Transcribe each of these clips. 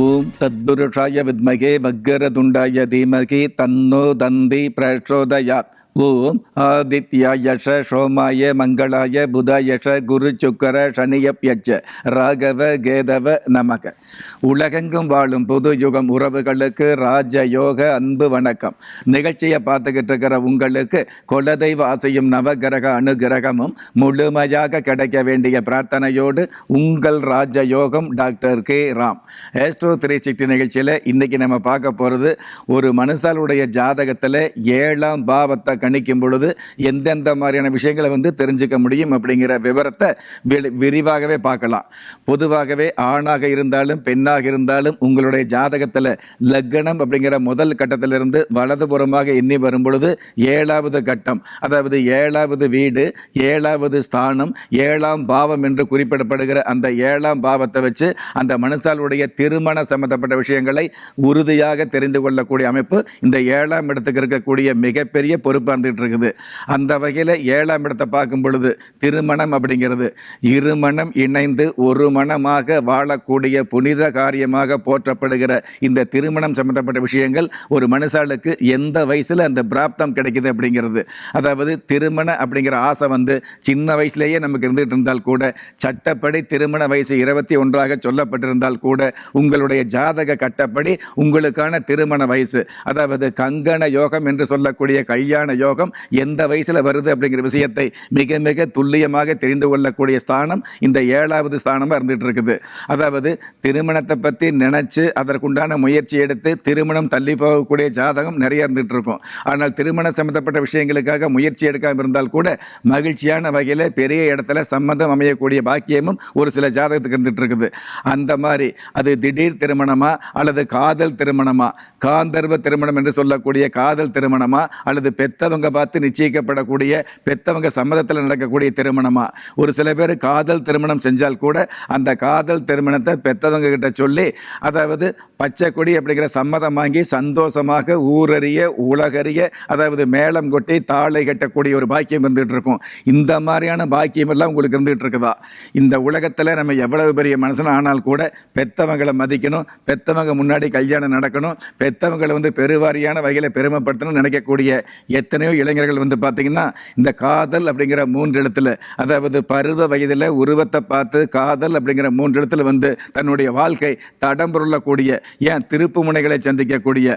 ஓம் தத்புருஷாய வித்மகே வக்கரதுண்டாய தீமகி தன்னோ தந்தி பிரச்சோதயாத் ஓம் ஆதித்யாயஷ சோமாய மங்களாய புதாயஷ குரு சுக்கர சனியப்யட்ச ராகவ கேதவ நமக. உலகெங்கும் வாழும் புது யுகம் உறவுகளுக்கு ராஜ யோக அன்பு வணக்கம். நிகழ்ச்சியை பார்த்துக்கிட்டு இருக்கிற உங்களுக்கு குலதெய்வ ஆசையும் நவகிரக அனுகிரகமும் முழுமையாக கிடைக்க வேண்டிய பிரார்த்தனையோடு உங்கள் ராஜ யோகம் doctor K. Ram. Astro three sixty நிகழ்ச்சியில் இன்றைக்கி நம்ம பார்க்க போகிறது ஒரு மனுஷாலுடைய ஜாதகத்தில் ஏழாம் பாவத்தை கணிக்கும் பொழுது எந்தெந்த மாதிரியான விஷயங்களை வந்து தெரிஞ்சுக்க முடியும் அப்படிங்கிற விவரத்தை விரிவாகவே பார்க்கலாம். பொதுவாகவே ஆணாக இருந்தாலும் பெண்ணாக இருந்தாலும் உங்களுடைய ஜாதகத்தில் லக்னம் அப்படிங்கிற முதல் கட்டத்திலிருந்து வலதுபுறமாக எண்ணி வரும் பொழுது ஏழாவது கட்டம் அதாவது ஏழாவது வீடு ஏழாவது ஸ்தானம் ஏழாம் பாவம் என்று குறிப்பிடப்படுகிற அந்த ஏழாம் பாவத்தை வச்சு அந்த மனுஷாலுடைய திருமண சம்பந்தப்பட்ட விஷயங்களை உறுதியாக தெரிந்து கொள்ளக்கூடிய அமைப்பு இந்த ஏழாம் இடத்துக்கு இருக்கக்கூடிய மிகப்பெரிய பொறுப்பு உட்கார்ந்துட்டு இருக்குது அந்த வகையில் ஏழாம் இடத்தை பார்க்கும் பொழுது திருமணம் அப்படிங்கிறது இருமணம் இணைந்து ஒரு மனமாக வாழக்கூடிய புனித காரியமாக போற்றப்படுகிற இந்த திருமணம் சம்பந்தப்பட்ட விஷயங்கள் ஒரு மனுஷாளுக்கு எந்த வயசில் அந்த பிராப்தம் கிடைக்குது அப்படிங்கிறது. அதாவது திருமண அப்படிங்கிற ஆசை வந்து சின்ன வயசுலேயே நமக்கு இருந்துகிட்டு இருந்தால் கூட சட்டப்படி திருமண வயசு இருபத்தி ஒன்றாக சொல்லப்பட்டிருந்தால் கூட உங்களுடைய ஜாதக கட்டப்படி உங்களுக்கான திருமண வயசு. அதாவது கங்கண யோகம் என்று சொல்லக்கூடிய கல்யாண யோகம் எந்த வயசில் வருது அப்படிங்கிற விஷயத்தை மிக மிக துல்லியமாக தெரிந்து கொள்ளக்கூடிய ஸ்தானம் இந்த ஏழாவது ஸ்தானமாக இருந்துகிட்டு இருக்குது அதாவது திருமணத்தை பற்றி நினச்சி அதற்குண்டான முயற்சி எடுத்து திருமணம் தள்ளி போகக்கூடிய ஜாதகம் நிறைய இருந்துகிட்டு இருக்கும் ஆனால் திருமணம் சம்மந்தப்பட்ட விஷயங்களுக்காக முயற்சி எடுக்காமல் இருந்தால் கூட மகிழ்ச்சியான வகையில் பெரிய இடத்துல சம்மந்தம் அமையக்கூடிய பாக்கியமும் ஒரு சில ஜாதகத்துக்கு இருந்துகிட்டு இருக்குது அந்த மாதிரி அது திடீர் திருமணமா அல்லது காதல் திருமணமா? காந்தர்வ திருமணம் என்று சொல்லக்கூடிய காதல் திருமணமா? அல்லது பெத்த பெத்தவங்க பார்த்து நிச்சயிக்கப்படக்கூடிய பெத்தவங்க சம்மதத்தில் நடக்கக்கூடிய திருமணமா? ஒரு சில பேர் காதல் திருமணம் செஞ்சால் கூட அந்த காதல் திருமணத்தை பெத்தவங்க கிட்ட சொல்லி அதாவது பச்சை கொடி அப்படிங்கிற சம்மதம் வாங்கி சந்தோஷமாக ஊரறிய உலகறிய அதாவது மேளம் கொட்டி தாளை கட்டக்கூடிய ஒரு பாக்கியம் இருந்துகிட்டு இருக்கும். இந்த மாதிரியான பாக்கியம் எல்லாம் உங்களுக்கு இருந்துகிட்டு இருக்குதா? இந்த உலகத்தில் நம்ம எவ்வளவு பெரிய மனசன் ஆனால் கூட பெத்தவங்களை மதிக்கணும் பெத்தவங்க முன்னாடி கல்யாணம் நடக்கணும் பெத்தவங்களை வந்து பெருவாரியான வகையில் பெருமைப்படுத்தணும் நினைக்கக்கூடிய எத்தனை எத்தனையோ இளைஞர்கள் வந்து பார்த்தீங்கன்னா இந்த காதல் அப்படிங்கிற மூன்று இடத்துல அதாவது பருவ வயதில் உருவத்தை பார்த்து காதல் அப்படிங்கிற மூன்று எழுத்துல வந்து தன்னுடைய வாழ்க்கை தடம்புருளக்கூடிய ஏன் திருப்பு முனைகளை சந்திக்கக்கூடிய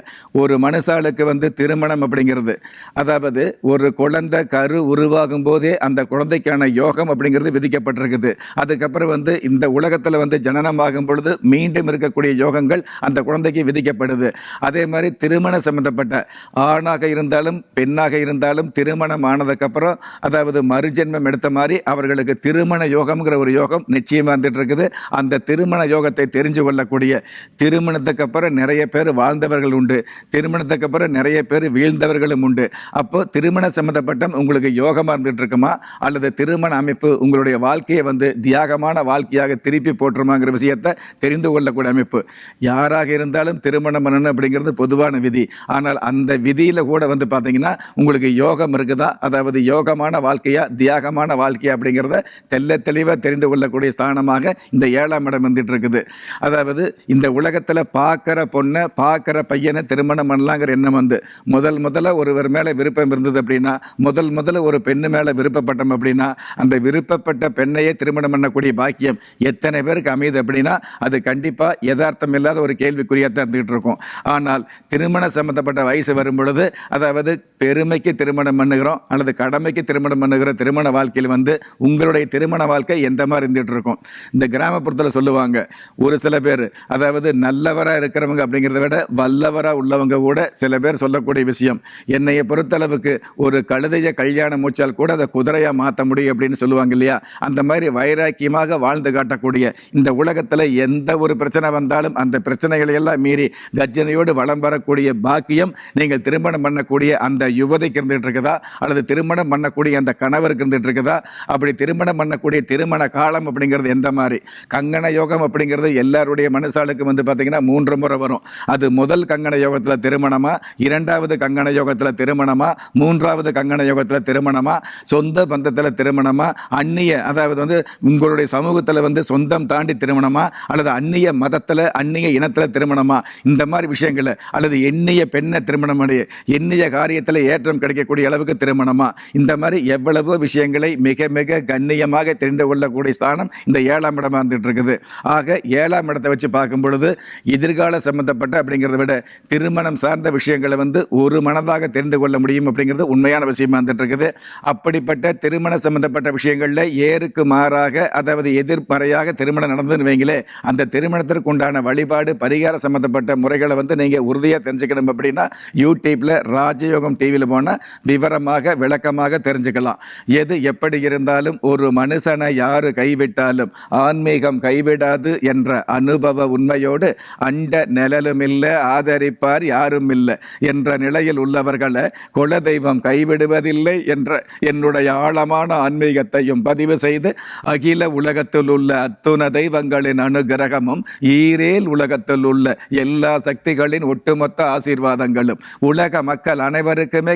ஒரு மனுஷாளுக்கு வந்து திருமணம் அப்படிங்கிறது. அதாவது ஒரு குழந்தை கரு உருவாகும் போதே அந்த குழந்தைக்கான யோகம் அப்படிங்கிறது விதிக்கப்பட்டிருக்குது. அதுக்கப்புறம் வந்து இந்த உலகத்தில் வந்து ஜனனமாகும் பொழுது மீண்டும் இருக்கக்கூடிய யோகங்கள் அந்த குழந்தைக்கு விதிக்கப்படுது. அதே மாதிரி திருமணம் சம்பந்தப்பட்ட ஆணாக இருந்தாலும் பெண்ணாக இருந்தாலும் திருமணம் ஆனதுக்கப்புறம் அதாவது மறுஜென்மம் எடுத்த மாதிரி அவர்களுக்கு திருமண யோகம்ங்கிற ஒரு யோகம் நிச்சயமாக இருந்துட்டு இருக்குது அந்த திருமண யோகத்தை தெரிஞ்சு கொள்ளக்கூடிய திருமணத்துக்கு அப்புறம் நிறைய பேர் வாழ்ந்தவர்கள் உண்டு. திருமணத்துக்கு அப்புறம் நிறைய பேர் வீழ்ந்தவர்களும் உண்டு. அப்போ திருமண சம்பந்தப்பட்ட உங்களுக்கு யோகமாக இருந்துகிட்டு இருக்குமா அல்லது திருமண அமைப்பு உங்களுடைய வாழ்க்கையை வந்து தியாகமான வாழ்க்கையாக திருப்பி போட்டுருமாங்கிற விஷயத்தை தெரிந்து கொள்ளக்கூடிய அமைப்பு. யாராக இருந்தாலும் திருமணம் பண்ணணும் அப்படிங்கிறது பொதுவான விதி. ஆனால் அந்த விதியில் கூட வந்து பார்த்தீங்கன்னா உங்களுக்கு யோகம் இருக்குதா? அதாவது யோகமான வாழ்க்கையா? தியாகமான வாழ்க்கையா? அப்படிங்கிறத தெல்ல தெளிவாக தெரிந்து கொள்ளக்கூடிய ஸ்தானமாக இந்த ஏழாம் இடம் வந்துட்டு இருக்குது அதாவது இந்த உலகத்தில் பார்க்குற பொண்ணை பார்க்குற பையனை திருமணம் பண்ணலாங்கிற எண்ணம் வந்து முதல் முதல்ல ஒருவர் மேலே விருப்பம் இருந்தது அப்படின்னா முதல் முதல்ல ஒரு பெண்ணு மேலே விருப்பப்பட்டோம் அப்படின்னா அந்த விருப்பப்பட்ட பெண்ணையே திருமணம் பண்ணக்கூடிய பாக்கியம் எத்தனை பேருக்கு அமையுது அப்படின்னா அது கண்டிப்பாக யதார்த்தம் இல்லாத ஒரு கேள்விக்குறியாக தான் இருந்துகிட்டு இருக்கும். ஆனால் திருமணம் சம்பந்தப்பட்ட வயசு வரும் பொழுது அதாவது கடமைக்கு திருமணம் பண்ணுகிறோம் அல்லது கடமைக்கு திருமணம் பண்ணுகிற திருமண வாழ்க்கையில் வந்து உங்களுடைய திருமண வாழ்க்கை எந்த மாதிரி இருந்துகிட்டு இருக்கும் இந்த கிராமப்புறத்தில் சொல்லுவாங்க ஒரு சில பேர் அதாவது நல்லவராக இருக்கிறவங்க அப்படிங்கிறத விட வல்லவராக உள்ளவங்க கூட சில பேர் சொல்லக்கூடிய விஷயம். என்னைய பொறுத்தளவுக்கு ஒரு கழுதையை கல்யாணம் மூச்சால் கூட அதை குதிரையாக மாற்ற முடியும் அப்படின்னு சொல்லுவாங்க இல்லையா? அந்த மாதிரி வைராக்கியமாக வாழ்ந்து காட்டக்கூடிய இந்த உலகத்தில் எந்த ஒரு பிரச்சனை வந்தாலும் அந்த பிரச்சனைகளை எல்லாம் மீறி கர்ஜனையோடு வளம் வரக்கூடிய பாக்கியம் நீங்கள் திருமணம் பண்ணக்கூடிய அந்த யுவ சகோதரிக்கு இருந்துகிட்டு இருக்குதா அல்லது திருமணம் பண்ணக்கூடிய அந்த கணவருக்கு இருந்துகிட்டு இருக்குதா அப்படி திருமணம் பண்ணக்கூடிய திருமண காலம் அப்படிங்கிறது எந்த மாதிரி? கங்கண யோகம் அப்படிங்கிறது எல்லாருடைய மனசாளுக்கு வந்து பார்த்தீங்கன்னா மூன்று முறை வரும். அது முதல் கங்கண யோகத்தில் திருமணமா? இரண்டாவது கங்கண யோகத்தில் திருமணமா? மூன்றாவது கங்கண யோகத்தில் திருமணமா? சொந்த பந்தத்தில் திருமணமா? அந்நிய அதாவது வந்து உங்களுடைய சமூகத்தில் வந்து சொந்தம் தாண்டி திருமணமா? அல்லது அந்நிய மதத்தில் அந்நிய இனத்தில் திருமணமா? இந்த மாதிரி விஷயங்கள் அல்லது எண்ணிய பெண்ணை திருமணம் அடைய எண்ணிய காரியத்தில் ஏற்றம் கிடைக்கக்கூடிய அளவுக்கு திருமணமா? இந்த மாதிரி எவ்வளவோ விஷயங்களை மிக மிக கண்ணியமாக தெரிந்து கொள்ளக்கூடிய ஸ்தானம் இந்த ஏழாம் இடமா இருந்துட்டு இருக்குது ஆக ஏழாம் இடத்தை வச்சு பார்க்கும் பொழுது எதிர்கால சம்பந்தப்பட்ட அப்படிங்கிறத விட திருமணம் சார்ந்த விஷயங்களை வந்து ஒரு மனதாக தெரிந்து கொள்ள முடியும் அப்படிங்கிறது உண்மையான விஷயமா இருந்துட்டு இருக்குது அப்படிப்பட்ட திருமண சம்பந்தப்பட்ட விஷயங்களில் ஏருக்கு மாறாக அதாவது எதிர்மறையாக திருமணம் நடந்ததுன்னு வைங்களே அந்த திருமணத்திற்கு உண்டான வழிபாடு பரிகார சம்பந்தப்பட்ட முறைகளை வந்து நீங்கள் உறுதியாக தெரிஞ்சுக்கணும் அப்படின்னா யூடியூப்பில் ராஜயோகம் டிவியில் போனால் விவரமாக விளக்கமாக தெரிஞ்சுக்கலாம். எது எப்படி இருந்தாலும் ஒரு மனுஷனை யார் கைவிட்டாலும் ஆன்மீகம் கைவிடாது என்ற அனுபவ உண்மையோடு அண்ட நிழலும் இல்லை ஆதரிப்பார் யாரும் இல்லை என்ற நிலையில் உள்ளவர்களை குலதெய்வம் கைவிடுவதில்லை என்ற என்னுடைய ஆழமான ஆன்மீகத்தையும் பதிவு செய்து அகில உலகத்தில் உள்ள அத்துண தெய்வங்களின் அனுகிரகமும் ஈரேல் உலகத்தில் உள்ள எல்லா சக்திகளின் ஒட்டுமொத்த ஆசீர்வாதங்களும் உலக மக்கள் அனைவருக்குமே